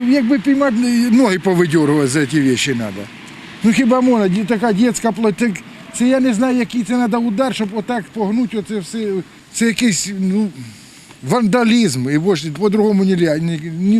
Якби піймати, ноги повидергувати за ці речі треба. Ну хіба можна, така дітська плоть, Це я не знаю, який це треба удар, щоб отак погнути оце все. Це якийсь ну, вандалізм. І по-другому ну,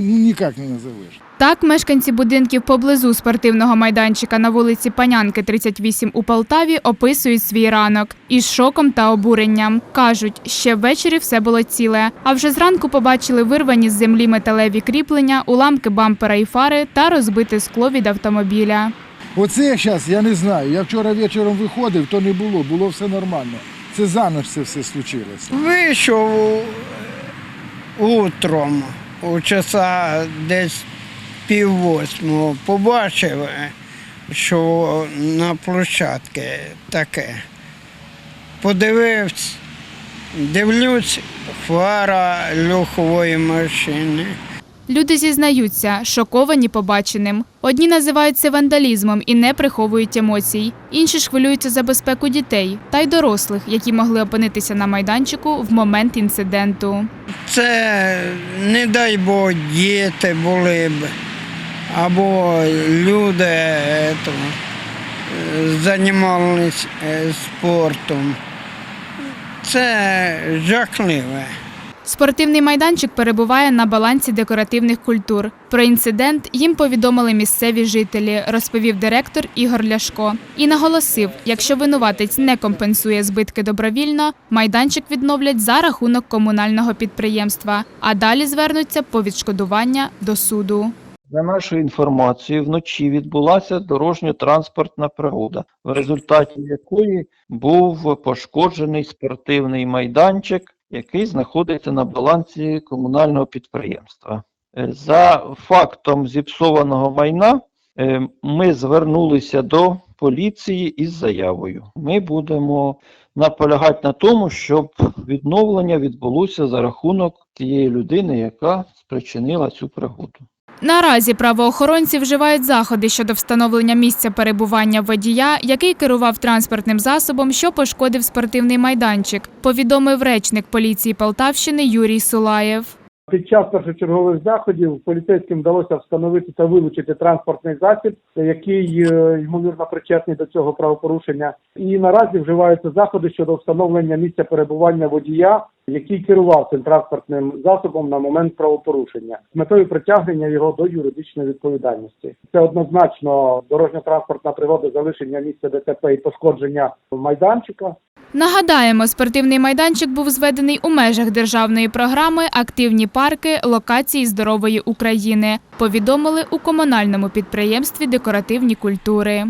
ніяк не назовеш. Так, мешканці будинків поблизу спортивного майданчика на вулиці Панянки, 38 у Полтаві описують свій ранок із шоком та обуренням. Кажуть, ще ввечері все було ціле. А вже зранку побачили вирвані з землі металеві кріплення, уламки бампера і фари та розбите скло від автомобіля. Оце зараз я не знаю. Я вчора вечором виходив, то не було, було все нормально. Це за ніч це все случилося. Вийшов утром, у часа десь пів восьмого, побачив, що на площадці таке. Подивився, дивлюсь, фара льохової машини. Люди зізнаються, шоковані побаченим. Одні називають це вандалізмом і не приховують емоцій. Інші ж хвилюються за безпеку дітей та й дорослих, які могли опинитися на майданчику в момент інциденту. Це, не дай Бог, діти були б, або люди ето, займалися е, спортом. Це жахливе. Спортивний майданчик перебуває на балансі декоративних культур. Про інцидент їм повідомили місцеві жителі, розповів директор Ігор Ляшко. І наголосив, якщо винуватець не компенсує збитки добровільно, майданчик відновлять за рахунок комунального підприємства, а далі звернуться по відшкодування до суду. За нашою інформацією, вночі відбулася дорожньо-транспортна пригода, в результаті якої був пошкоджений спортивний майданчик, який знаходиться на балансі комунального підприємства. Е, За фактом зіпсованого майна е, ми звернулися до поліції із заявою. Ми будемо наполягати на тому, щоб відновлення відбулося за рахунок тієї людини, яка спричинила цю пригоду. Наразі правоохоронці вживають заходи щодо встановлення місця перебування водія, який керував транспортним засобом, що пошкодив спортивний майданчик, повідомив речник поліції Полтавщини Юрій Сулаєв. Під час першочергових заходів поліцейським вдалося встановити та вилучити транспортний засіб, який е, ймовірно причетний до цього правопорушення. І наразі вживаються заходи щодо встановлення місця перебування водія, який керував цим транспортним засобом на момент правопорушення, з метою притягнення його до юридичної відповідальності. Це однозначно дорожньо-транспортна пригода, залишення місця ДТП і пошкодження майданчика. Нагадаємо, спортивний майданчик був зведений у межах державної програми Активні парки локації здорової України. Повідомили у комунальному підприємстві декоративні культури.